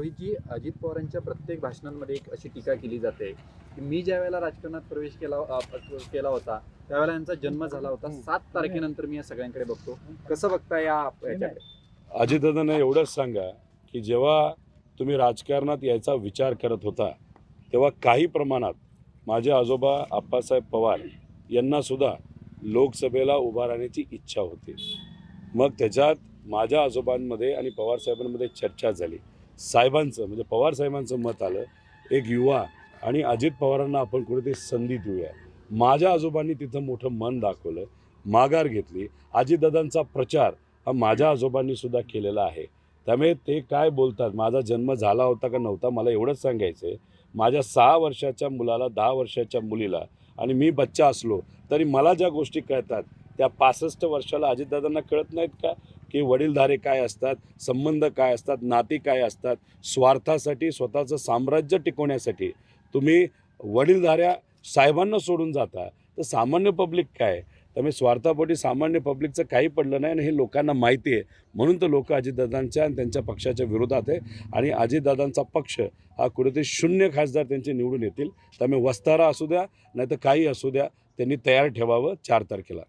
रोहितजी अजित पवारांच्या प्रत्येक भाषणांमध्ये एक अशी टीका केली जाते की मी ज्या वेळेला राजकारणात प्रवेश केला केला होता त्यावेळेला यांचा जन्म झाला होता. सात तारखेनंतर मी या सगळ्यांकडे बघतो. कसं बघता या अजितदादांना एवढंच सांगा की जेव्हा तुम्ही राजकारणात यायचा विचार करत होता तेव्हा काही प्रमाणात माझे आजोबा आप्पासाहेब पवार यांना सुद्धा लोकसभेला उभा राहण्याची इच्छा होती. मग त्याच्यात माझ्या आजोबांमध्ये आणि पवार साहेबांमध्ये चर्चा झाली. साहेबांचं म्हणजे पवार साहेबांचं मत आलं एक युवा आणि अजित पवारांना आपण कुठेतरी संधी देऊया. माझ्या आजोबांनी तिथं मोठं मन दाखवलं माघार घेतली. अजितदादांचा प्रचार हा माझ्या आजोबांनी सुद्धा केलेला आहे. त्यामुळे ते काय बोलतात माझा जन्म झाला होता का नव्हता मला एवढंच सांगायचं आहे माझ्या सहा वर्षाच्या मुलाला दहा वर्षाच्या मुलीला आणि मी बच्चा असलो तरी मला ज्या गोष्टी कळतात त्या पासष्ट वर्षाला अजितदादांना कळत नाहीत का? की वडीलधारे काय असतात संबंध काय असतात नाती काय असतात स्वार्थासाठी स्वतःचं साम्राज्य टिकवण्यासाठी तुम्ही वडीलधाऱ्या साहेबांना सोडून जाता तर सामान्य पब्लिक काय? त्यामुळे स्वार्थापोटी सामान्य पब्लिकचं काही पडलं नाही आणि हे लोकांना माहिती आहे. म्हणून तर लोक अजितदादांच्या आणि त्यांच्या पक्षाच्या विरोधात आहे आणि अजितदादांचा पक्ष हा कुठेतरी शून्य खासदार त्यांचे निवडून येतील. त्यामुळे वस्तारा असू द्या नाही तर काही असू द्या त्यांनी तयार ठेवावं चार तारखेला.